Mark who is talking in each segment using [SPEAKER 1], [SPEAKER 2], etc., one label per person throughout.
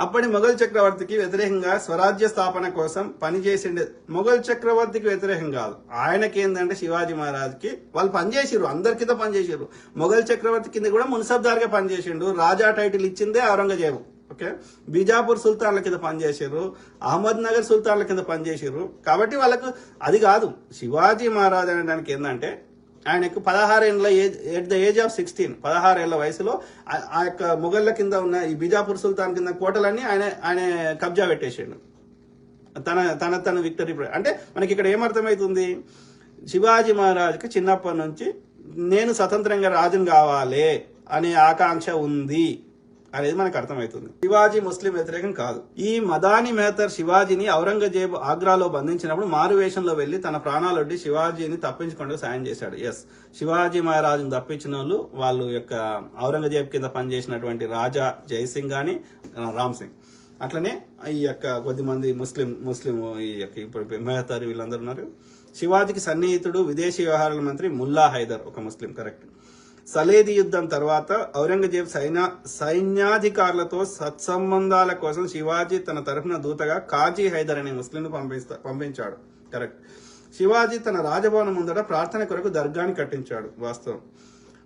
[SPEAKER 1] అప్పటి మొఘల్ చక్రవర్తికి వ్యతిరేకంగా స్వరాజ్య స్థాపన కోసం పనిచేసిండే మొఘల్ చక్రవర్తికి వ్యతిరేకం కాదు. ఆయనకి ఏంటంటే శివాజీ మహారాజ్కి వాళ్ళు పనిచేసిరు అందరి కింద పనిచేసారు మొఘల్ చక్రవర్తి కింద కూడా మున్సబ్దార్గా పనిచేసిండు. రాజా టైటిల్ ఇచ్చిందే ఔరంగజేబు ఓకే? బీజాపూర్ సుల్తాన్ల కింద పనిచేసారు అహ్మద్ నగర్ సుల్తాన్ల కింద పనిచేసారు కాబట్టి వాళ్ళకు అది కాదు. శివాజీ మహారాజ్ అనడానికి ఏంటంటే ఆయనకు పదహారు ఏళ్ళ age at the age of sixteen పదహారు ఏళ్ళ వయసులో ఆ- యొక్క మొఘళ్ళ కింద ఉన్న ఈ బిజాపూర్ సుల్తాన్ కింద కోటలన్నీ ఆయన ఆయన కబ్జా పెట్టేసాడు. తన తన తన విక్టరీ అంటే మనకి ఇక్కడ ఏమర్థమవుతుంది శివాజీ మహారాజుకి చిన్నప్పటి నుంచి నేను స్వతంత్రంగా రాజును కావాలి అనే ఆకాంక్ష ఉంది. అనేది మనకు అర్థమవుతుంది. శివాజీ ముస్లిం వ్యతిరేకం కాదు. ఈ మదాని మేతర్ శివాజీని ఔరంగజేబు ఆగ్రాలో బంధించినప్పుడు మారువేషంలో వెళ్ళి తన ప్రాణాలొడ్డి శివాజీని తప్పించుకుంటూ సాయం చేశాడు. ఎస్ శివాజీ మహారాజుని తప్పించిన వాళ్ళు వాళ్ళు యొక్క ఔరంగజేబు కింద పనిచేసినటువంటి రాజా జయసింగ్ గాని రామ్ సింగ్. అట్లనే ఈ యొక్క కొద్దిమంది ముస్లిం ముస్లిం ఈ యొక్క ఇప్పుడు మెహతారి వీళ్ళందరూ ఉన్నారు. శివాజీకి సన్నిహితుడు విదేశీ వ్యవహారాల మంత్రి ముల్లా హైదర్ ఒక ముస్లిం కరెక్ట్. సలేది యుద్ధం తర్వాత ఔరంగజేబ్ సైన్య సైన్యాధికారులతో సత్సంబంధాల కోసం శివాజీ తన తరఫున దూతగా కాజీ హైదర్ అనే ముస్లింను పంపిస్తా పంపించాడు. కరెక్ట్. శివాజీ తన రాజభవనం ముందట ప్రార్థన కొరకు దర్గాని కట్టించాడు వాస్తవం.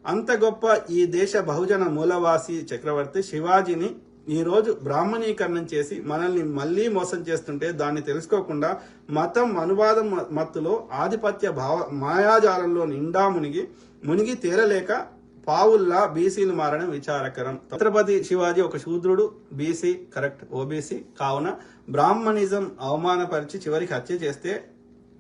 [SPEAKER 1] అంత గొప్ప ఈ దేశ బహుజన మూలవాసి చక్రవర్తి శివాజీని ఈరోజు బ్రాహ్మణీకరణం చేసి మనల్ని మళ్ళీ మోసం చేస్తుంటే దాన్ని తెలుసుకోకుండా మతం అనువాదం మత్తులో ఆధిపత్య భావ మాయాజాలంలో నిండా మునిగి మునిగి తేరలేక పావుల్లా బీసీలు మారడం విచారకరం. ఛత్రపతి శివాజీ ఒక శూద్రుడు బీసీ కరెక్ట్ ఓబీసీ. కావున బ్రాహ్మణిజం అవమానపరిచి చివరికి హత్య చేస్తే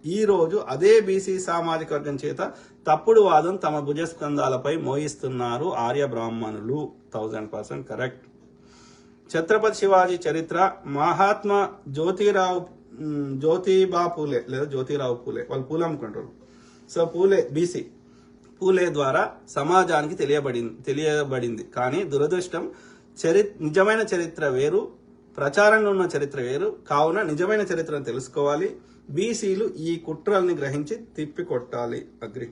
[SPEAKER 1] ఈ రోజు అదే బీసీ సామాజిక వర్గం చేత తప్పుడు వాదం తమ భుజస్కంధాలపై మోయిస్తున్నారు ఆర్య బ్రాహ్మణులు. Thousand percent correct. Chhatrapati Shivaji చరిత్ర మహాత్మా జ్యోతిరావు జ్యోతిబా పూలే లేదా జ్యోతిరావు పూలే. వాళ్ళు పూలే అమ్ముకుంటారు. సో పూలే బీసీ. పూలే ద్వారా సమాజానికి తెలియబడింది తెలియబడింది. కానీ దురదృష్టం చరి నిజమైన చరిత్ర వేరు ప్రచారంలో ఉన్న చరిత్ర వేరు. కావున నిజమైన చరిత్రను తెలుసుకోవాలి. బీసీలు ఈ కుట్రల్ని గ్రహించి తిప్పికొట్టాలి. అగ్రి.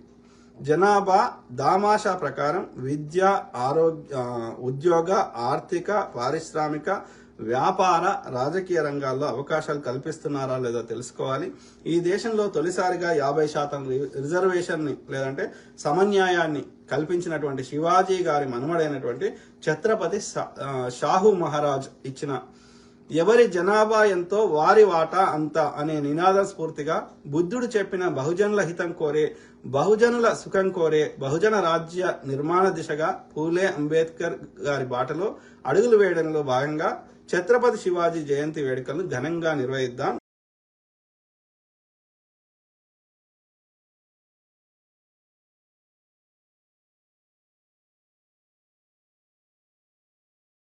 [SPEAKER 1] జనాభా దామాషా ప్రకారం విద్య ఆరోగ్య ఉద్యోగ ఆర్థిక పారిశ్రామిక వ్యాపార రాజకీయ రంగాల్లో అవకాశాలు కల్పిస్తున్నారా లేదో తెలుసుకోవాలి. ఈ దేశంలో తొలిసారిగా యాభై శాతం రి- రిజర్వేషన్ని లేదంటే సమన్యాయాన్ని కల్పించినటువంటి శివాజీ గారి మనుమడైనటువంటి ఛత్రపతి షాహు మహారాజ్ ఇచ్చిన ఎవరి జనాభా ఎంతో వారి వాటా అంత అనే నినాద స్ఫూర్తిగా బుద్ధుడు చెప్పిన బహుజనుల హితం కోరే బహుజనుల సుఖం కోరే బహుజన రాజ్య నిర్మాణ దిశగా పూలే అంబేద్కర్ గారి బాటలో అడుగులు వేయడంలో భాగంగా ఛత్రపతి శివాజీ జయంతి వేడుకలను ఘనంగా నిర్వహిద్దాం.